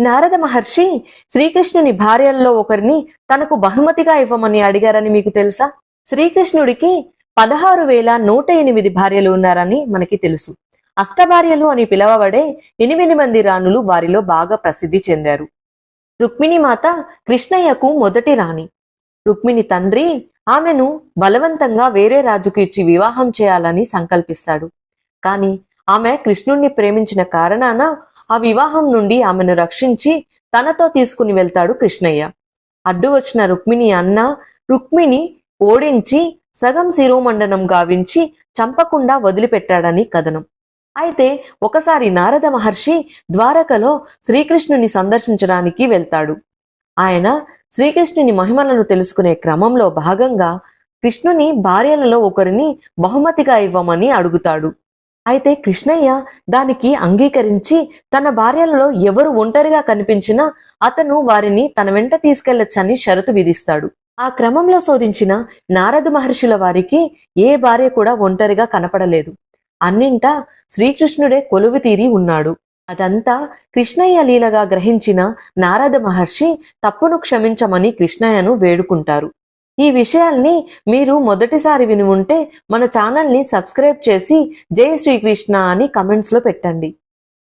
నారద మహర్షి శ్రీకృష్ణుని భార్యల్లో ఒకరిని తనకు బహుమతిగా ఇవ్వమని అడిగారని మీకు తెలుసా? శ్రీకృష్ణుడికి పదహారు వేల నూట ఎనిమిది భార్యలు ఉన్నారని మనకి తెలుసు. అష్టభార్యలు అని పిలవబడే ఎనిమిది మంది రాణులు వారిలో బాగా ప్రసిద్ధి చెందారు. రుక్మిణి మాత కృష్ణయ్యకు మొదటి రాణి. రుక్మిణి తండ్రి ఆమెను బలవంతంగా వేరే రాజుకు ఇచ్చి వివాహం చేయాలని సంకల్పిస్తాడు. కాని ఆమె కృష్ణుణ్ణి ప్రేమించిన కారణాన ఆ వివాహం నుండి ఆమెను రక్షించి తనతో తీసుకుని వెళ్తాడు కృష్ణయ్య. అడ్డు వచ్చిన రుక్మిణి అన్న రుక్మిణి ఓడించి సగం శిరోమండనం గావించి చంపకుండా వదిలిపెట్టాడని కథనం. అయితే ఒకసారి నారద మహర్షి ద్వారకలో శ్రీకృష్ణుని సందర్శించడానికి వెళ్తాడు. ఆయన శ్రీకృష్ణుని మహిమలను తెలుసుకునే క్రమంలో భాగంగా కృష్ణుని భార్యలలో ఒకరిని బహుమతిగా ఇవ్వమని అడుగుతాడు. అయితే కృష్ణయ్య దానికి అంగీకరించి తన భార్యలలో ఎవరు ఒంటరిగా కనిపించినా అతను వారిని తన వెంట తీసుకెళ్ళొచ్చని షరతు విధిస్తాడు. ఆ క్రమంలో శోధించిన నారద మహర్షుల వారికి ఏ భార్య కూడా ఒంటరిగా కనపడలేదు. అన్నింటా శ్రీకృష్ణుడే కొలువు తీరి ఉన్నాడు. అదంతా కృష్ణయ్య లీలగా గ్రహించిన నారద మహర్షి తప్పును క్షమించమని కృష్ణయ్యను వేడుకుంటారు. ఈ విషయాల్ని మీరు మొదటిసారి విని ఉంటే మన ఛానల్ని సబ్స్క్రైబ్ చేసి జై శ్రీకృష్ణ అని కమెంట్స్లో పెట్టండి.